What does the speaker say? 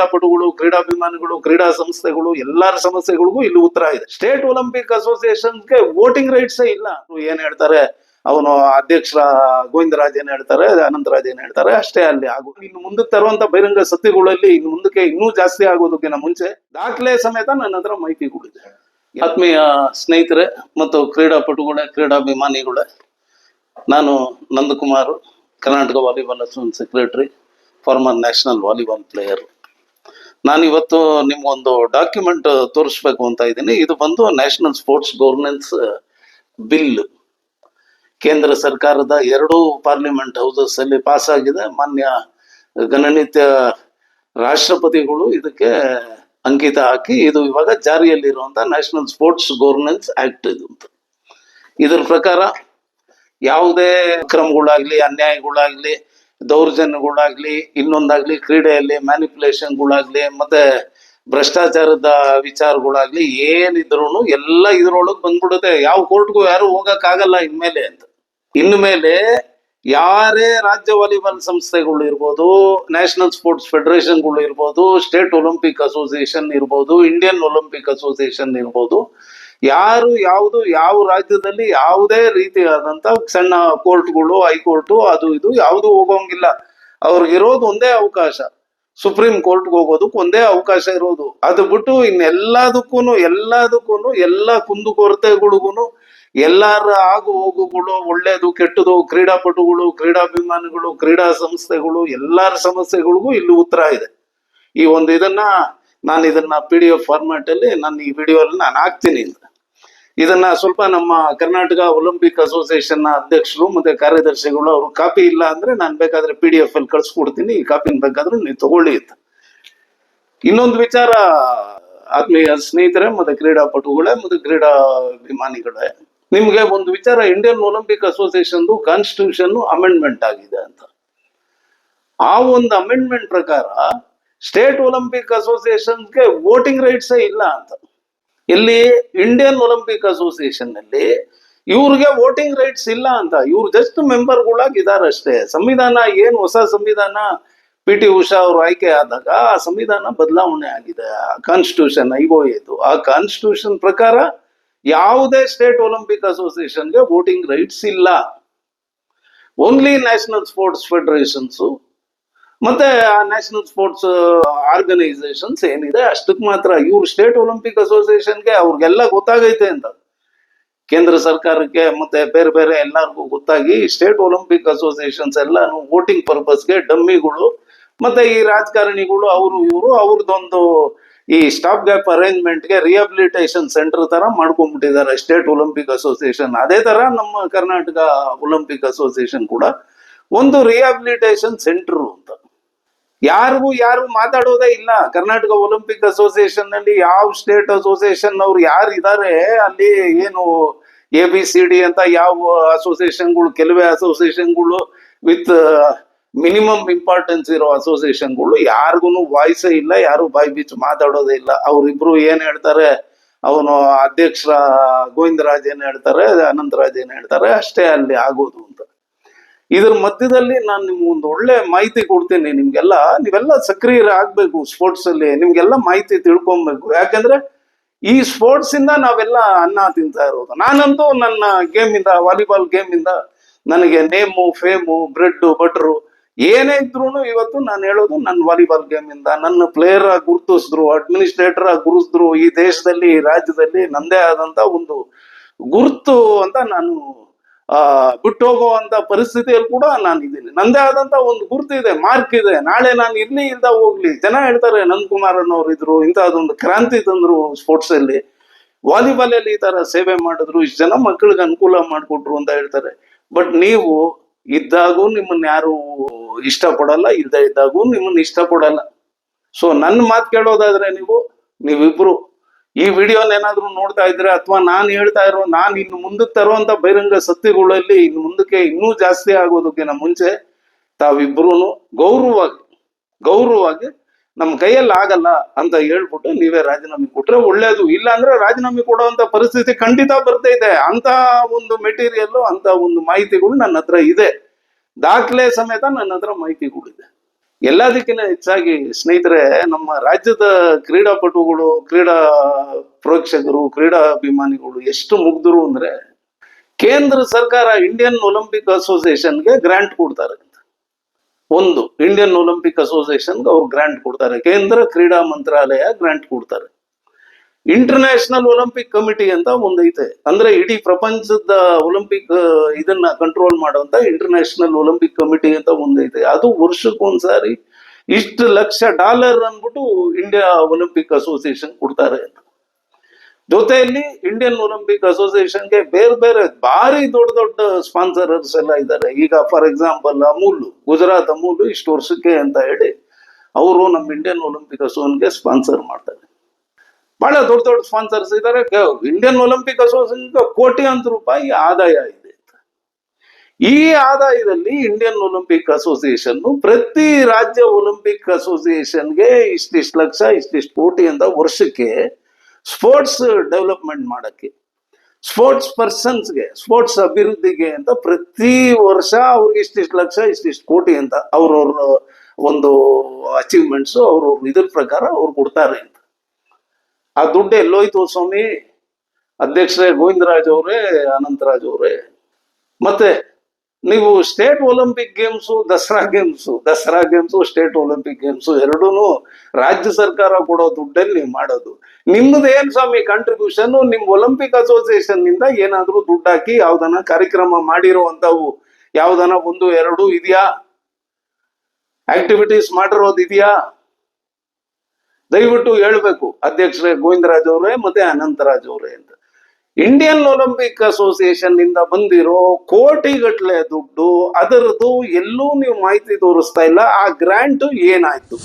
ಕ್ರೀಡಾಪಟುಗಳು, ಕ್ರೀಡಾಭಿಮಾನಿಗಳು, ಕ್ರೀಡಾ ಸಂಸ್ಥೆಗಳು, ಎಲ್ಲರ ಸಮಸ್ಯೆಗಳಿಗೂ ಇಲ್ಲಿ ಉತ್ತರ ಇದೆ. ಸ್ಟೇಟ್ ಒಲಿಂಪಿಕ್ ಅಸೋಸಿಯೇಷನ್ಗೆ ವೋಟಿಂಗ್ ರೈಟ್ಸೇ ಇಲ್ಲ. ಏನ್ ಹೇಳ್ತಾರೆ? ಅವನು ಅಧ್ಯಕ್ಷರ ಗೋವಿಂದರಾಜ್ ಏನ್ ಹೇಳ್ತಾರೆ? ಅನಂತರಾಜ್ ಏನ್ ಹೇಳ್ತಾರೆ? ಅಷ್ಟೇ ಅಲ್ಲಿ ಆಗು ಇನ್ನು ಮುಂದಕ್ಕೆ ತರುವಂತ ಬಹಿರಂಗ ಸತ್ಯಗಳಲ್ಲಿ ಇನ್ನು ಮುಂದಕ್ಕೆ ಇನ್ನೂ ಜಾಸ್ತಿ ಆಗೋದಕ್ಕಿಂತ ಮುಂಚೆ ದಾಖಲೆ ಸಮೇತ ನನ್ನ ಹತ್ರ ಕೊಡಿದೆ ಆತ್ಮೀಯ ಸ್ನೇಹಿತರೆ ಮತ್ತು ಕ್ರೀಡಾಪಟುಗಳೇ, ಕ್ರೀಡಾಭಿಮಾನಿಗಳೇ, ನಾನು Nandakumar, Karnataka volleyball association secretary former national volleyball player ನಾನಿವತ್ತು ನಿಮ್ಗೊಂದು ಡಾಕ್ಯುಮೆಂಟ್ ತೋರಿಸ್ಬೇಕು ಅಂತ ಇದ್ದೀನಿ. ಇದು ಬಂದು ನ್ಯಾಷನಲ್ ಸ್ಪೋರ್ಟ್ಸ್ ಗವರ್ನೆನ್ಸ್ ಬಿಲ್ ಕೇಂದ್ರ ಸರ್ಕಾರದ ಎರಡೂ ಪಾರ್ಲಿಮೆಂಟ್ ಹೌಸಸ್ ಅಲ್ಲಿ ಪಾಸ್ ಆಗಿದೆ. ಮಾನ್ಯ ಗಣನಿತ್ಯ ರಾಷ್ಟ್ರಪತಿಗಳು ಇದಕ್ಕೆ ಅಂಕಿತ ಹಾಕಿ ಇದು ಇವಾಗ ಜಾರಿಯಲ್ಲಿರುವಂತ ನ್ಯಾಷನಲ್ ಸ್ಪೋರ್ಟ್ಸ್ ಗವರ್ನೆನ್ಸ್ ಆಕ್ಟ್ ಇದು ಅಂತ. ಇದ್ರ ಪ್ರಕಾರ ಯಾವುದೇ ಕ್ರಮಗಳಾಗ್ಲಿ, ಅನ್ಯಾಯಗಳಾಗ್ಲಿ ದೌರ್ಜನ್ಯಗಳಾಗ್ಲಿ, ಇನ್ನೊಂದಾಗ್ಲಿ ಕ್ರೀಡೆಯಲ್ಲಿ ಮ್ಯಾನಿಪುಲೇಷನ್ಗಳಾಗ್ಲಿ ಮತ್ತೆ ಭ್ರಷ್ಟಾಚಾರದ ವಿಚಾರಗಳಾಗ್ಲಿ ಏನಿದ್ರು ಎಲ್ಲ ಇದ್ರೊಳಗೆ ಬಂದ್ಬಿಡುತ್ತೆ. ಯಾವ ಕೋರ್ಟ್ಗೂ ಯಾರು ಹೋಗಕ್ ಆಗಲ್ಲ ಇನ್ಮೇಲೆ ಅಂತ. ಇನ್ಮೇಲೆ ಯಾರೇ ರಾಜ್ಯ ವಾಲಿಬಾಲ್ ಸಂಸ್ಥೆಗಳು ಇರ್ಬೋದು ನ್ಯಾಷನಲ್ ಸ್ಪೋರ್ಟ್ಸ್ ಫೆಡರೇಷನ್ಗಳು ಇರ್ಬೋದು ಸ್ಟೇಟ್ ಒಲಿಂಪಿಕ್ ಅಸೋಸಿಯೇಷನ್ ಇರ್ಬೋದು ಇಂಡಿಯನ್ ಒಲಿಂಪಿಕ್ ಅಸೋಸಿಯೇಷನ್ ಇರ್ಬೋದು ಯಾರು ಯಾವುದು ಯಾವ ರಾಜ್ಯದಲ್ಲಿ ಯಾವುದೇ ರೀತಿಯಾದಂತ ಸಣ್ಣ ಕೋರ್ಟ್ಗಳು, ಹೈಕೋರ್ಟು, ಅದು ಇದು ಯಾವುದು ಹೋಗೋಂಗಿಲ್ಲ. ಅವ್ರಿಗಿರೋದು ಒಂದೇ ಅವಕಾಶ. ಸುಪ್ರೀಂ ಕೋರ್ಟ್ಗೆ ಹೋಗೋದಕ್ಕೆ ಒಂದೇ ಅವಕಾಶ ಇರೋದು. ಅದು ಬಿಟ್ಟು ಇನ್ನೆಲ್ಲದಕ್ಕೂ ಎಲ್ಲದಕ್ಕೂ ಎಲ್ಲ ಕುಂದುಕೊರತೆಗಳಿಗೂ ಎಲ್ಲರ ಆಗು ಹೋಗುಗಳು ಒಳ್ಳೇದು, ಕೆಟ್ಟದು, ಕ್ರೀಡಾಪಟುಗಳು, ಕ್ರೀಡಾಭಿಮಾನಿಗಳು, ಕ್ರೀಡಾ ಸಂಸ್ಥೆಗಳು, ಎಲ್ಲರ ಸಮಸ್ಯೆಗಳಿಗೂ ಇಲ್ಲಿ ಉತ್ತರ ಇದೆ. ಈ ಒಂದು ಇದನ್ನ ನಾನು ಇದನ್ನ ಪಿ ಡಿ ಎಫ್ ಫಾರ್ಮ್ಯಾಟ್ ಅಲ್ಲಿ ನಾನು ಈ ವಿಡಿಯೋ ಅಲ್ಲಿ ನಾನು ಹಾಕ್ತೀನಿ ಇದನ್ನ ಸ್ವಲ್ಪ ನಮ್ಮ ಕರ್ನಾಟಕ ಒಲಿಂಪಿಕ್ ಅಸೋಸಿಯೇಷನ್ನ ಅಧ್ಯಕ್ಷರು ಮತ್ತೆ ಕಾರ್ಯದರ್ಶಿಗಳು ಅವರು ಕಾಪಿ ಇಲ್ಲ ಅಂದ್ರೆ ನಾನು ಬೇಕಾದ್ರೆ ಪಿ ಡಿ ಎಫ್ ಅಲ್ಲಿ ಕಳ್ಸಿಕೊಡ್ತೀನಿ. ಈ ಕಾಪಿನ ಬೇಕಾದ್ರೆ ನೀವು ತಗೊಳ್ಳಿ ಅಂತ. ಇನ್ನೊಂದು ವಿಚಾರ, ಆತ್ಮೀಯ ಸ್ನೇಹಿತರೆ, ಮತ್ತೆ ಕ್ರೀಡಾಪಟುಗಳೇ, ಮತ್ತೆ ಕ್ರೀಡಾ ಅಭಿಮಾನಿಗಳೇ. ನಿಮ್ಗೆ ಒಂದು ವಿಚಾರ Indian Olympic association constitution amendment ಆಗಿದೆ ಅಂತ. ಆ ಒಂದು ಅಮೆಂಡ್ಮೆಂಟ್ ಪ್ರಕಾರ ಸ್ಟೇಟ್ ಒಲಿಂಪಿಕ್ ಅಸೋಸಿಯೇಷನ್ಗೆ ವೋಟಿಂಗ್ ರೈಟ್ಸೇ ಇಲ್ಲ ಅಂತ. ಇಲ್ಲಿ ಇಂಡಿಯನ್ ಒಲಿಂಪಿಕ್ ಅಸೋಸಿಯೇಷನ್ನಲ್ಲಿ ಇವ್ರಿಗೆ ವೋಟಿಂಗ್ ರೈಟ್ಸ್ ಇಲ್ಲ ಅಂತ. ಇವ್ರು ಜಸ್ಟ್ ಮೆಂಬರ್ಗಳಾಗಿದ್ದಾರೆ ಅಷ್ಟೇ. ಸಂವಿಧಾನ ಏನು ಹೊಸ ಸಂವಿಧಾನ? ಪಿ ಟಿ ಉಷಾ ಅವರು ಆಯ್ಕೆ ಆದಾಗ ಆ ಸಂವಿಧಾನ ಬದಲಾವಣೆ ಆಗಿದೆ. ಕಾನ್ಸ್ಟಿಟ್ಯೂಷನ್ ಐಒಎದು ಆ ಕಾನ್ಸ್ಟಿಟ್ಯೂಷನ್ ಪ್ರಕಾರ ಯಾವುದೇ ಸ್ಟೇಟ್ ಒಲಿಂಪಿಕ್ ಅಸೋಸಿಯೇಷನ್ಗೆ ವೋಟಿಂಗ್ ರೈಟ್ಸ್ ಇಲ್ಲ. ಓನ್ಲಿ ನ್ಯಾಷನಲ್ ಸ್ಪೋರ್ಟ್ಸ್ ಫೆಡರೇಷನ್ಸ್ ಮತ್ತೆ ಆ ನ್ಯಾಷನಲ್ ಸ್ಪೋರ್ಟ್ಸ್ ಆರ್ಗನೈಸೇಷನ್ಸ್ ಏನಿದೆ ಅಷ್ಟಕ್ಕೆ ಮಾತ್ರ ಇವ್ರು ಸ್ಟೇಟ್ ಒಲಿಂಪಿಕ್ ಅಸೋಸಿಯೇಷನ್ಗೆ ಅವ್ರಿಗೆಲ್ಲ ಗೊತ್ತಾಗೈತೆ ಅಂತ. ಕೇಂದ್ರ ಸರ್ಕಾರಕ್ಕೆ ಮತ್ತೆ ಬೇರೆ ಬೇರೆ ಎಲ್ಲರಿಗೂ ಗೊತ್ತಾಗಿ ಸ್ಟೇಟ್ ಒಲಿಂಪಿಕ್ ಅಸೋಸಿಯೇಷನ್ಸ್ ಎಲ್ಲ ವೋಟಿಂಗ್ ಪರ್ಪಸ್ಗೆ ಡಮ್ಮಿಗಳು, ಮತ್ತೆ ಈ ರಾಜಕಾರಣಿಗಳು, ಅವರು ಇವರು ಅವ್ರದ್ದೊಂದು ಈ ಸ್ಟಾಪ್ ಗ್ಯಾಪ್ ಅರೇಂಜ್ಮೆಂಟ್ಗೆ ರಿಹಾಬಿಲಿಟೇಷನ್ ಸೆಂಟರ್ ತರ ಮಾಡ್ಕೊಂಡ್ಬಿಟ್ಟಿದ್ದಾರೆ ಸ್ಟೇಟ್ ಒಲಿಂಪಿಕ್ ಅಸೋಸಿಯೇಷನ್ ಅದೇ ತರ ನಮ್ಮ ಕರ್ನಾಟಕ ಒಲಿಂಪಿಕ್ ಅಸೋಸಿಯೇಷನ್ ಕೂಡ ಒಂದು ರಿಹಾಬಿಲಿಟೇಷನ್ ಸೆಂಟರ್ ಅಂತ. ಯಾರಿಗೂ ಯಾರು ಮಾತಾಡೋದೇ ಇಲ್ಲ. ಕರ್ನಾಟಕ ಒಲಿಂಪಿಕ್ ಅಸೋಸಿಯೇಷನ್ನಲ್ಲಿ ಯಾವ ಸ್ಟೇಟ್ ಅಸೋಸಿಯೇಷನ್ ಅವ್ರು ಯಾರು ಇದಾರೆ, ಅಲ್ಲಿ ಏನು ಎ ಬಿ ಸಿ ಡಿ ಅಂತ ಯಾವ ಅಸೋಸಿಯೇಷನ್ಗಳು ಕೆಲವೇ ಅಸೋಸಿಯೇಷನ್ಗಳು ವಿತ್ ಮಿನಿಮಮ್ ಇಂಪಾರ್ಟೆನ್ಸ್ ಇರೋ ಅಸೋಸಿಯೇಷನ್ಗಳು ಯಾರಿಗೂ ವಾಯ್ಸೇ ಇಲ್ಲ, ಯಾರು ಬಾಯಿ ಬೀಚ್ ಮಾತಾಡೋದೇ ಇಲ್ಲ. ಅವರಿಬ್ರು ಏನ್ ಹೇಳ್ತಾರೆ, ಅವನು ಅಧ್ಯಕ್ಷರ ಗೋವಿಂದರಾಜ್ ಏನ್ ಹೇಳ್ತಾರೆ, ಅನಂತರಾಜ್ ಏನ್ ಹೇಳ್ತಾರೆ, ಅಷ್ಟೇ ಅಲ್ಲಿ ಆಗೋದು ಅಂತ. ಇದ್ರ ಮಧ್ಯದಲ್ಲಿ ನಾನು ನಿಮ್ಗೆ ಒಂದು ಒಳ್ಳೆ ಮಾಹಿತಿ ಕೊಡ್ತೀನಿ ನಿಮ್ಗೆಲ್ಲ. ನೀವೆಲ್ಲ ಸಕ್ರಿಯರಾಗಬೇಕು ಸ್ಪೋರ್ಟ್ಸ್ ಅಲ್ಲಿ, ನಿಮ್ಗೆಲ್ಲ ಮಾಹಿತಿ ತಿಳ್ಕೊಬೇಕು. ಯಾಕಂದ್ರೆ ಈ ಸ್ಪೋರ್ಟ್ಸ್ ಇಂದ ನಾವೆಲ್ಲ ಅನ್ನ ತಿಂತಾ ಇರೋದು. ನಾನಂತೂ ನನ್ನ ಗೇಮ್ ಇಂದ ವಾಲಿಬಾಲ್ ಗೇಮ್ ಇಂದ ನನಗೆ ನೇಮು ಫೇಮು ಬ್ರೆಡ್ ಬಟ್ರು ಏನೇ ಇದ್ರು ಇವತ್ತು ನಾನು ಹೇಳೋದು ನನ್ನ ವಾಲಿಬಾಲ್ ಗೇಮ್ ಇಂದ. ನನ್ನ ಪ್ಲೇಯರ್ ಆಗಿ ಗುರುತಿಸಿದ್ರು ಅಡ್ಮಿನಿಸ್ಟ್ರೇಟರ್ ಆಗಿ ಗುರುತಿಸಿದ್ರು ಈ ದೇಶದಲ್ಲಿ ರಾಜ್ಯದಲ್ಲಿ ನಂದೇ ಆದಂತ ಒಂದು ಗುರುತು ಅಂತ ನಾನು ಆ, ಬಿಟ್ಟು ಹೋಗುವಂತ ಪರಿಸ್ಥಿತಿಯಲ್ಲಿ ಕೂಡ ನಾನು ಇದ್ದೀನಿ. ನಂದೇ ಆದಂತ ಒಂದು ಗುರುತು ಇದೆ, ಮಾರ್ಕ್ ಇದೆ. ನಾಳೆ ನಾನು ಇರ್ಲಿ ಇಲ್ದ ಹೋಗ್ಲಿ. ಜನ ಹೇಳ್ತಾರೆ ನಂದ್ ಕುಮಾರ್ ಅನ್ನೋರು ಇದ್ರು ಇಂಥದ್ದೊಂದು ಕ್ರಾಂತಿ ತಂದ್ರು ಸ್ಪೋರ್ಟ್ಸ್ ಅಲ್ಲಿ. ವಾಲಿಬಾಲ್ ಅಲ್ಲಿ ಈ ತರ ಸೇವೆ ಮಾಡಿದ್ರು, ಇಷ್ಟು ಜನ ಮಕ್ಕಳಿಗೆ ಅನುಕೂಲ ಮಾಡಿಕೊಟ್ರು ಅಂತ ಹೇಳ್ತಾರೆ. ಬಟ್ ನೀವು ಇದ್ದಾಗೂ ನಿಮ್ಮನ್ನ ಯಾರು ಇಷ್ಟ ಪಡಲ್ಲ ಇದ್ದ ಇದ್ದಾಗೂ ನಿಮ್ಮನ್ನ ಇಷ್ಟ ಪಡಲ್ಲ ಸೊ ನನ್ನ ಮಾತು ಕೇಳೋದಾದ್ರೆ ನೀವು, ನೀವಿಬ್ರು ಈ ವಿಡಿಯೋನ ಏನಾದ್ರೂ ನೋಡ್ತಾ ಇದ್ರೆ ಅಥವಾ ನಾನು ಹೇಳ್ತಾ ಇರೋ, ನಾನು ಇನ್ನು ಮುಂದಕ್ಕೆ ತರುವಂತ ಬಹಿರಂಗ ಸತ್ಯಗಳಲ್ಲಿ ಇನ್ನು ಮುಂದಕ್ಕೆ ಇನ್ನೂ ಜಾಸ್ತಿ ಆಗೋದಕ್ಕಿಂತ ಮುಂಚೆ ತಾವಿಬ್ರು ಗೌರವವಾಗಿ ಗೌರವವಾಗಿ ನಮ್ಮ ಕೈಯಲ್ಲಿ ಆಗಲ್ಲ ಅಂತ ಹೇಳ್ಬಿಟ್ಟು ನೀವೇ ರಾಜೀನಾಮೆ ಕೊಟ್ರೆ ಒಳ್ಳೇದು. ಇಲ್ಲ ಅಂದ್ರೆ ರಾಜೀನಾಮೆ ಕೊಡುವಂತ ಪರಿಸ್ಥಿತಿ ಖಂಡಿತ ಬರ್ತಾ ಇದೆ ಅಂತ ಒಂದು ಮೆಟೀರಿಯಲ್ ಅಂತ ಒಂದು ಮಾಹಿತಿಗಳು ನನ್ನ ಹತ್ರ ಇದೆ. ದಾಖಲೆ ಸಮೇತ ನನ್ನ ಹತ್ರ ಮಾಹಿತಿಗಳಿದೆ ಎಲ್ಲದಕ್ಕಿಂತ ಹೆಚ್ಚಾಗಿ ಸ್ನೇಹಿತರೆ, ನಮ್ಮ ರಾಜ್ಯದ ಕ್ರೀಡಾಪಟುಗಳು, ಕ್ರೀಡಾ ಪ್ರೇಕ್ಷಕರು, ಕ್ರೀಡಾ ಅಭಿಮಾನಿಗಳು ಎಷ್ಟು ಮುಗ್ಧರು ಅಂದ್ರೆ, ಕೇಂದ್ರ ಸರ್ಕಾರ ಇಂಡಿಯನ್ ಒಲಿಂಪಿಕ್ ಅಸೋಸಿಯೇಷನ್ಗೆ ಗ್ರಾಂಟ್ ಕೊಡ್ತಾರೆ ಒಂದು ಇಂಡಿಯನ್ ಒಲಿಂಪಿಕ್ ಅಸೋಸಿಯೇಷನ್ಗೆ ಅವ್ರು ಗ್ರಾಂಟ್ ಕೊಡ್ತಾರೆ. ಕೇಂದ್ರ ಕ್ರೀಡಾ ಮಂತ್ರಾಲಯ ಗ್ರಾಂಟ್ ಕೊಡ್ತಾರೆ. ಇಂಟರ್ನ್ಯಾಷನಲ್ ಒಲಿಂಪಿಕ್ ಕಮಿಟಿ ಅಂತ ಒಂದೈತೆ. ಅಂದ್ರೆ ಇಡೀ ಪ್ರಪಂಚದ ಒಲಿಂಪಿಕ್ ಇದನ್ನ ಕಂಟ್ರೋಲ್ ಮಾಡುವಂತ ಇಂಟರ್ನ್ಯಾಷನಲ್ ಒಲಿಂಪಿಕ್ ಕಮಿಟಿ ಅಂತ ಒಂದೈತೆ. ಅದು ವರ್ಷಕ್ಕೊಂದ್ಸಾರಿ ಇಷ್ಟು ಲಕ್ಷ ಡಾಲರ್ ಅಂದ್ಬಿಟ್ಟು ಇಂಡಿಯಾ ಒಲಿಂಪಿಕ್ ಅಸೋಸಿಯೇಷನ್ ಕೊಡ್ತಾರೆ ಜೊತೆಯಲ್ಲಿ ಇಂಡಿಯನ್ ಒಲಿಂಪಿಕ್ ಅಸೋಸಿಯೇಷನ್ಗೆ ಬೇರೆ ಬೇರೆ ಭಾರಿ ದೊಡ್ಡ ದೊಡ್ಡ ಸ್ಪಾನ್ಸರರ್ಸ್ ಎಲ್ಲ ಇದ್ದಾರೆ. ಈಗ ಫಾರ್ ಎಕ್ಸಾಂಪಲ್ ಅಮೂಲ್ ಗುಜರಾತ್ ಅಮೂಲ್ ಇಷ್ಟು ವರ್ಷಕ್ಕೆ ಅಂತ ಹೇಳಿ, ಅವರು ನಮ್ಮ ಇಂಡಿಯನ್ ಒಲಿಂಪಿಕ್ ಅಸೋನ್ಗೆ ಸ್ಪಾನ್ಸರ್ ಮಾಡ್ತಾರೆ. ಬಹಳ ದೊಡ್ಡ ದೊಡ್ಡ ಸ್ಪಾನ್ಸರ್ಸ್ ಇದ್ದಾರೆ ಇಂಡಿಯನ್ ಒಲಿಂಪಿಕ್ ಅಸೋಸಿಯೇಷನ್ ಕೋಟ್ಯಾಂತರ ರೂಪಾಯಿ ಆದಾಯ ಇದೆ ಈ ಆದಾಯದಲ್ಲಿ ಇಂಡಿಯನ್ ಒಲಿಂಪಿಕ್ ಅಸೋಸಿಯೇಷನ್ ಪ್ರತಿ ರಾಜ್ಯ ಒಲಿಂಪಿಕ್ ಅಸೋಸಿಯೇಷನ್ಗೆ ಇಷ್ಟಿಷ್ಟು ಲಕ್ಷ, ಇಷ್ಟಿಷ್ಟು ಕೋಟಿ ಅಂತ ವರ್ಷಕ್ಕೆ ಸ್ಪೋರ್ಟ್ಸ್ ಡೆವಲಪ್ಮೆಂಟ್ ಮಾಡಕ್ಕೆ ಸ್ಪೋರ್ಟ್ಸ್ ಪರ್ಸನ್ಸ್ಗೆ ಸ್ಪೋರ್ಟ್ಸ್ ಅಭಿವೃದ್ಧಿಗೆ ಅಂತ ಪ್ರತಿ ವರ್ಷ ಅವ್ರಿಗೆ ಇಷ್ಟಿಷ್ಟು ಲಕ್ಷ, ಇಷ್ಟಿಷ್ಟು ಕೋಟಿ ಅಂತ ಅವ್ರವ್ರ ಒಂದು ಅಚೀವ್ಮೆಂಟ್ಸ್ ಅವ್ರವ್ರ ಇದ್ರ ಪ್ರಕಾರ ಅವ್ರು ಕೊಡ್ತಾರೆ. ಆ ದುಡ್ಡು ಎಲ್ಲೋಯ್ತು ಸ್ವಾಮಿ. ಅಧ್ಯಕ್ಷರೇ, ಗೋವಿಂದರಾಜ್ ಅವರೇ, ಅನಂತರಾಜ್ ಅವರೇ. ಮತ್ತೆ ನೀವು state Olympic games, Dasara games Dasara games, state Olympic games ಎರಡೂ ರಾಜ್ಯ ಸರ್ಕಾರ ಕೊಡೋ ದುಡ್ಡಲ್ಲಿ ನೀವು ಮಾಡೋದು. ನಿಮ್ದು ಏನ್ ಸ್ವಾಮಿ ಕಾಂಟ್ರಿಬ್ಯೂಷನ್ ನಿಮ್ ಒಲಿಂಪಿಕ್ ಅಸೋಸಿಯೇಷನ್ನಿಂದ ಏನಾದ್ರೂ ದುಡ್ಡು ಹಾಕಿ ಯಾವ್ದನ ಕಾರ್ಯಕ್ರಮ ಮಾಡಿರುವಂತವು ಯಾವ್ದನ ಒಂದು, ಎರಡು ಇದೆಯಾ? ಆಕ್ಟಿವಿಟೀಸ್ ಮಾಡಿರೋದು ಇದೆಯಾ? ದಯವಿಟ್ಟು ಹೇಳ್ಬೇಕು ಅಧ್ಯಕ್ಷರೇ, ಗೋವಿಂದರಾಜ್ ಅವರೇ ಮತ್ತೆ ಅನಂತರಾಜ್ ಅವರೇ ಅಂತ. ಇಂಡಿಯನ್ ಒಲಿಂಪಿಕ್ ಅಸೋಸಿಯೇಷನ್ನಿಂದ ಬಂದಿರೋ ಕೋಟಿಗಟ್ಲೆ ದುಡ್ಡು, ಅದರದ್ದು ಎಲ್ಲೂ ನೀವು ಮಾಹಿತಿ ತೋರಿಸ್ತಾ ಇಲ್ಲ, ಆ ಗ್ರಾಂಟ್ ಏನಾಯ್ತು?